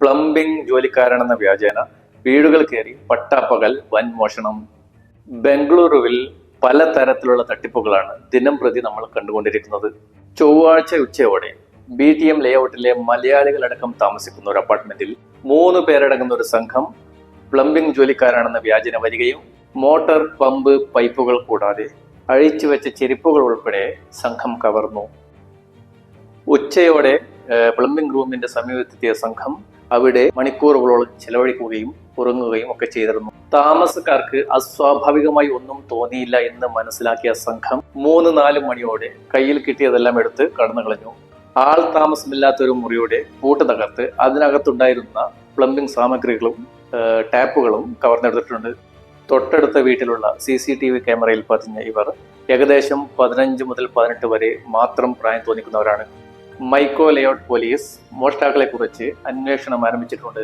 Plumbing ജോലിക്കാരനെന്ന വ്യാജേന വീടുകൾ കയറി പട്ടാപ്പകൽ വൻ മോഷണം. ബംഗളൂരുവിൽ പലതരത്തിലുള്ള തട്ടിപ്പുകളാണ് ദിനം പ്രതി നമ്മൾ കണ്ടുകൊണ്ടിരിക്കുന്നത്. ചൊവ്വാഴ്ച ഉച്ചയോടെ ബി ടി എം ലേഔട്ടിലെ മലയാളികളടക്കം താമസിക്കുന്ന ഒരു അപ്പാർട്ട്മെന്റിൽ മൂന്ന് പേരടങ്ങുന്ന ഒരു സംഘം പ്ലംബിംഗ് ജോലിക്കാരാണെന്ന വ്യാജന വരികയും മോട്ടോർ പമ്പ് പൈപ്പുകൾ കൂടാതെ അഴിച്ചു വെച്ച ചെരുപ്പുകൾ ഉൾപ്പെടെ സംഘം കവർന്നു. ഉച്ചയോടെ പ്ലംബിംഗ് റൂമിന്റെ സമീപത്തെത്തിയ സംഘം അവിടെ മണിക്കൂറുകളോളം ചെലവഴിക്കുകയും ഉറങ്ങുകയും ഒക്കെ ചെയ്തിരുന്നു. താമസക്കാർക്ക് അസ്വാഭാവികമായി ഒന്നും തോന്നിയില്ല എന്ന് മനസ്സിലാക്കിയ സംഘം മൂന്ന് നാല് മണിയോടെ കയ്യിൽ കിട്ടിയതെല്ലാം എടുത്ത് കടന്നു കളഞ്ഞു. ആൾ താമസമില്ലാത്ത ഒരു മുറിയുടെ പൂട്ട് തകർത്ത് അതിനകത്തുണ്ടായിരുന്ന പ്ലംബിംഗ് സാമഗ്രികളും ടാപ്പുകളും കവർന്നെടുത്തിട്ടുണ്ട്. തൊട്ടടുത്ത വീട്ടിലുള്ള സി സി ടി വി ക്യാമറയിൽ പതിഞ്ഞ ഇവർ ഏകദേശം പതിനഞ്ച് മുതൽ പതിനെട്ട് വരെ മാത്രം പ്രായം തോന്നിക്കുന്നവരാണ്. മൈക്കോ ലേഔട്ട് പോലീസ് മോഷ്ടാക്കളെ കുറിച്ച് അന്വേഷണം ആരംഭിച്ചിട്ടുണ്ട്.